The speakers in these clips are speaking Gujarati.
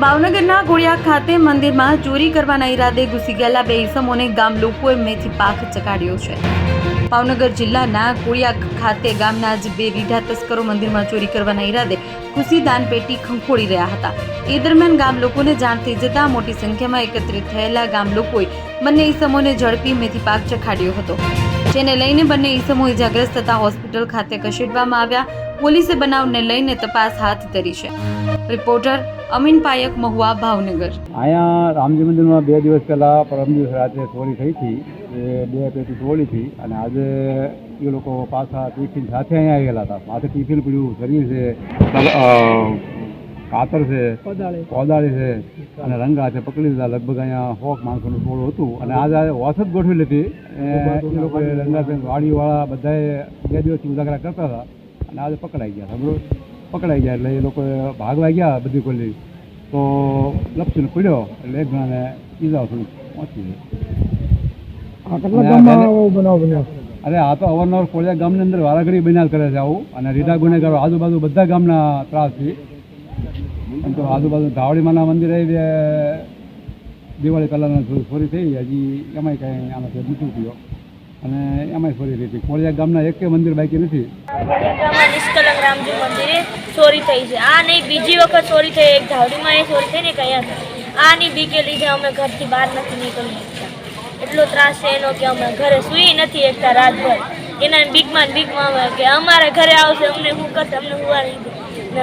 ભાવનગરના ગોળિયા ખાતે મંદિરમાં ચોરી કરવાના ઈરાદે ઘૂસી ગયેલા બે ઈસમોને ગામ લોકોએ મેથી પાક ચકાડ્યો છે. ભાવનગર જિલ્લાના કોળિયા ખાતે ગામના જ બે રીઢા તસ્કરો મંદિરમાં ચોરી કરવાના ઈરાદે ખુશી દાન પેટી ખંખોળી રહ્યા હતા. એ દરમિયાન ગામ લોકોને જાણ થઈ જતાં મોટી સંખ્યામાં એકત્રિત થયેલા ગામ લોકોએ બંને ઈસમોને ઝડપી મેથી પાક ચખાડ્યો હતો. જેને લઈને બંને ઈસમો ઇજાગ્રસ્ત થતા હોસ્પિટલ ખાતે ખસેડવામાં આવ્યા. પોલીસે બનાવને લઈને તપાસ હાથ ધરી છે. રિપોર્ટર અમીન પાયક મહુવા ભાવનગર. અહીંયા રામજી મંદિરમાં બે દિવસ પહેલાં પરમ દિવસ રાત્રે ચોરી થઈ હતી. એ બે પેટી ચોરી હતી અને આજે એ લોકો પાછા ટિફિન સાથે અહીંયા આવેલા હતા. માથે ટિફિન પડ્યું શરીર છે કાતર છે કોદાળી. છે અને રંગા છે પકડી લીધા. લગભગ અહીંયા હોક માણસોનું ટોળું હતું. અને આજે વસત જ ગોઠવી એ એ લોકોએ રંગાબેન વાડીવાળા બધાએ બે દિવસથી ઉજાગરા કરતા હતા. અને આજે પકડાઈ ગયા હતા બરોબર? પકડાઈ ગયા એટલે એ લોકો ભાગવા ગયા બધી ખોલી તો લપસીને ખુલ્યો એટલે એક જણાને ઈજાઓ થોડી પહોંચી ગઈ અરે આ તો અવારનવાર કોળિયા ગામની અંદર વારાઘડી બન્યા કરે છે આવું. અને રીઢા ગુનેગારો આજુબાજુ બધા ગામના ત્રાસ. છે એમ તો આજુબાજુ ધાવડીમાના મંદિરે દિવાળી પહેલાંના ચોરી થઈ હજી એમાંય કાંઈ આમાંથી બીજું થયો. અને એમાંય ફરી રહી હતી. કોળિયા ગામના એકે મંદિર બાકી નથી. નિષ્કલંક રામજી મંદિરે ચોરી થઈ છે. આ નહીં બીજી વખત ચોરી થઈ એક ધાવડીમાં એ ચોરી થઈ ને કયા આની બીકે લીધે અમે ઘરથી બહાર નથી નીકળી એટલો ત્રાસ છે એનો કે અમે ઘરે સૂઈ નથી એકતા રાતભર. એના બીકમાં બીકમાં અમે કે અમારા ઘરે આવશે અમને હું કરશે અમને હુવા નહીં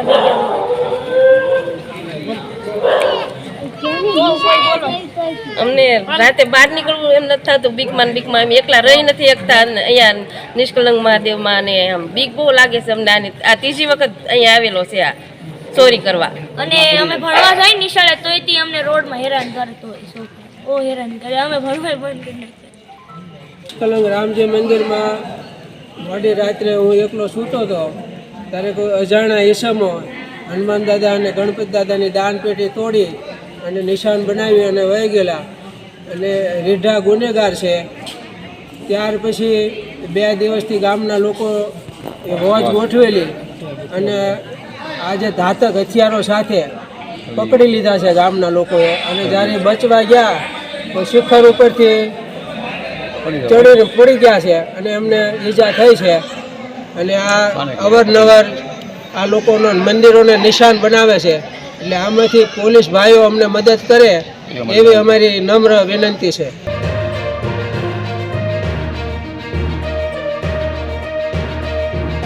બીકે અમને રાતે બહાર નીકળવું એમ નથી થતું. બીકમાં બીકમાં અમે એકલા રહી નથી એકતા અને અહીંયા નિષ્કલંગ મહાદેવમાં અને આમ બીક બહુ લાગે છે અમને. આની આ ત્રીજી વખત અહીંયા આવેલો છે આ. ચોરી કરવા. અને અમે ભણવા જાય નિશાળે તોય તે અમને રોડમાં હેરાન કરતો હોય ઓ હેરાન કરે. અમે ભણવા બંધ કરી નિષ્કલંગ રામજી મંદિરમાં મોડી રાત્રે હું એકલો સૂતો હતો. ત્યારે કોઈ અજાણા ઈસમો હનુમાન દાદા અને ગણપતિ દાદાની દાન પેટી તોડી અને નિશાન બનાવી અને વહી ગયેલા. અને રીઢા ગુનેગાર છે. ત્યાર પછી બે દિવસથી ગામના લોકો વોચ ગોઠવેલી અને આજે ધાતક હથિયારો સાથે પકડી લીધા છે ગામના લોકોએ. અને જ્યારે બચવા ગયા, તો શિખર ઉપરથી ચડીને પડી ગયા છે અને એમને ઈજા થઈ છે. અને આ અવારનવાર આ લોકોનો મંદિરોને નિશાન બનાવે છે. એટલે આમાંથી પોલીસ ભાઈઓ અમને મદદ કરે એવી અમારી નમ્ર વિનંતી છે.